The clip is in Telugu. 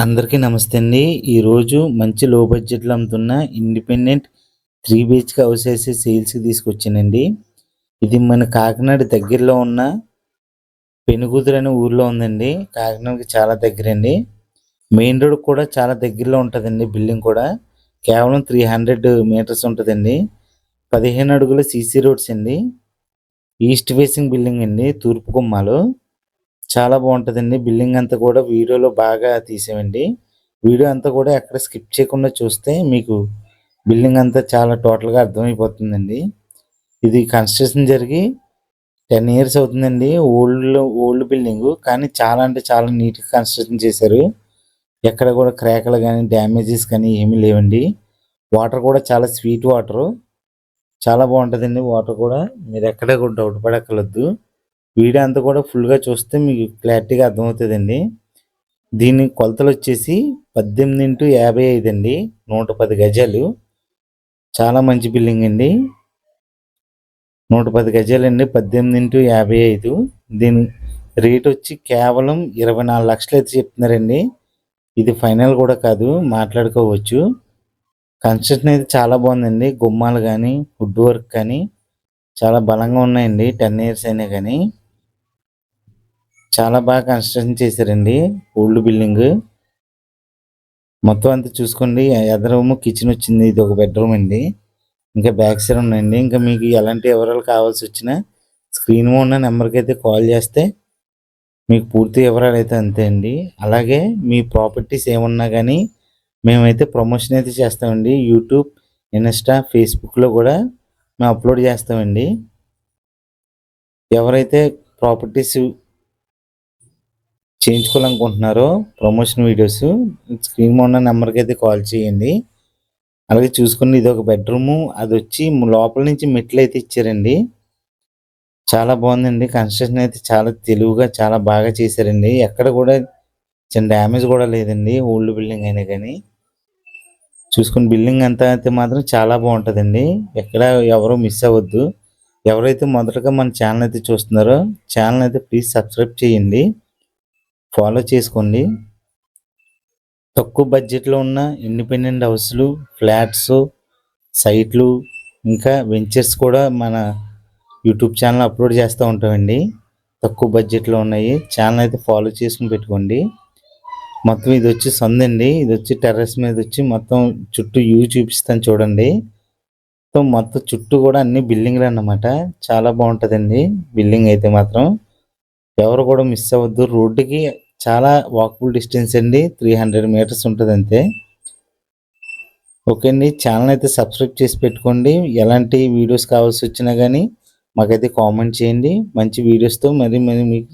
అందరికీ నమస్తే అండి. ఈరోజు మంచి లో బడ్జెట్లో అమ్ముతున్న ఇండిపెండెంట్ త్రీ బిహెచ్కే హౌసెస్ సేల్స్కి తీసుకొచ్చానండి. ఇది మన కాకినాడ దగ్గరలో ఉన్న పెనుగుదురు అనే ఊర్లో ఉందండి. కాకినాడకి చాలా దగ్గరండి. మెయిన్ రోడ్ కూడా చాలా దగ్గరలో ఉంటుందండి బిల్డింగ్ కూడా. కేవలం త్రీ హండ్రెడ్ మీటర్స్ ఉంటుందండి. పదిహేను అడుగుల సీసీ రోడ్స్ అండి. ఈస్ట్ ఫేసింగ్ బిల్డింగ్ అండి తూర్పు గుమ్మాలు చాలా బాగుంటుందండి. బిల్డింగ్ అంతా కూడా వీడియోలో బాగా తీసామండి వీడియో అంతా కూడా ఎక్కడ స్కిప్ చేయకుండా చూస్తే మీకు బిల్డింగ్ అంతా చాలా టోటల్గా అర్థమైపోతుందండి. ఇది కన్స్ట్రక్షన్ జరిగి టెన్ ఇయర్స్ అవుతుందండి. Old old building. కానీ చాలా అంటే చాలా నీట్గా కన్స్ట్రక్షన్ చేశారు. ఎక్కడ కూడా క్రాకలు కానీ డ్యామేజెస్ కానీ ఏమీ లేవండి. వాటర్ కూడా చాలా స్వీట్ వాటరు. చాలా బాగుంటుందండి వాటర్ కూడా. మీరు ఎక్కడ కూడా డౌట్ పడక్కర్లేదు. వీడియో అంతా కూడా ఫుల్గా చూస్తే మీకు క్లారిటీగా అర్థమవుతుందండి. దీని కొలతలు వచ్చేసి పద్దెనిమిది ఇంటూ యాభై ఐదు అండి. నూట పది గజాలు. చాలా మంచి బిల్డింగ్ అండి. నూట పది గజాలు అండి పద్దెనిమిది ఇంటూ యాభై ఐదు. దీని రేట్ వచ్చి కేవలం ఇరవై నాలుగు లక్షలు అయితే చెప్తున్నారండి. ఇది ఫైనల్ కూడా కాదు. మాట్లాడుకోవచ్చు. కన్స్ట్రక్షన్ అయితే చాలా బాగుందండి. గుమ్మాలు కానీ వుడ్ వర్క్ కానీ చాలా బలంగా ఉన్నాయండి. టెన్ ఇయర్స్ అయినా కానీ. చాలా బాగా కన్స్ట్రక్షన్ చేశారండి. ఓల్డ్ బిల్డింగ్ మొత్తం అంతా చూసుకోండి. ఎదరూము రూమ్ కిచెన్ వచ్చింది. ఇది ఒక బెడ్రూమ్ అండి. ఇంకా బ్యాక్ సైడ్ ఉన్నాయండి. ఇంకా మీకు ఎలాంటి వివరాలు కావాల్సి వచ్చినా స్క్రీన్ ఉన్న నెంబర్కి అయితే కాల్ చేస్తే మీకు పూర్తి వివరాలు అయితే అంతే అండి. అలాగే మీ ప్రాపర్టీస్ ఏమున్నా కానీ మేమైతే ప్రమోషన్ అయితే చేస్తామండి. యూట్యూబ్ ఇన్స్టా ఫేస్బుక్లో కూడా మేము అప్లోడ్ చేస్తామండి. ఎవరైతే ప్రాపర్టీస్ చేయించుకోవాలనుకుంటున్నారో ప్రమోషన్ వీడియోస్ స్క్రీన్ ఉన్న నెంబర్కి అయితే కాల్ చేయండి. అలాగే చూసుకుని ఇది ఒక బెడ్రూము అది వచ్చి లోపల నుంచి మెట్లు అయితే ఇచ్చారండి. చాలా బాగుందండి. కన్స్ట్రక్షన్ అయితే చాలా తెలివిగా చాలా బాగా చేశారండి. ఎక్కడ కూడా చిన్న డ్యామేజ్ కూడా లేదండి. ఓల్డ్ బిల్డింగ్ అయినా కానీ. చూసుకుని బిల్డింగ్ అంతా అయితే మాత్రం చాలా బాగుంటుందండి. ఎక్కడ ఎవరు మిస్ అవ్వద్దు. ఎవరైతే మొదటగా మన ఛానల్ అయితే చూస్తున్నారో ఛానల్ అయితే ప్లీజ్ సబ్స్క్రైబ్ చేయండి. ఫాలో చేసుకోండి. తక్కువ బడ్జెట్లో ఉన్న ఇండిపెండెంట్ హౌస్లు ఫ్లాట్స్ సైట్లు ఇంకా వెంచర్స్ కూడా మన యూట్యూబ్ ఛానల్ అప్లోడ్ చేస్తూ ఉంటామండి. తక్కువ బడ్జెట్లో ఉన్నాయి. ఛానల్ అయితే ఫాలో చేసుకుని పెట్టుకోండి. మొత్తం ఇది వచ్చి సందండి ఇది వచ్చి టెర్రస్ మీద వచ్చి మొత్తం చుట్టూ యూ చూపిస్తాను చూడండి. మొత్తం చుట్టూ కూడా అన్ని బిల్డింగ్లు అన్నమాట. చాలా బాగుంటుందండి బిల్డింగ్ అయితే మాత్రం. ఎవరు కూడా మిస్ అవ్వద్దు. రోడ్డుకి చాలా వాకబుల్ డిస్టెన్స్ అండి. త్రీ హండ్రెడ్ మీటర్స్ ఉంటుంది అంతే ఓకే అండి. ఛానల్ అయితే సబ్స్క్రైబ్ చేసి పెట్టుకోండి. ఎలాంటి వీడియోస్ కావాల్సి వచ్చినా కానీ మాకైతే కామెంట్ చేయండి. మంచి వీడియోస్తో మరి మరి మీకు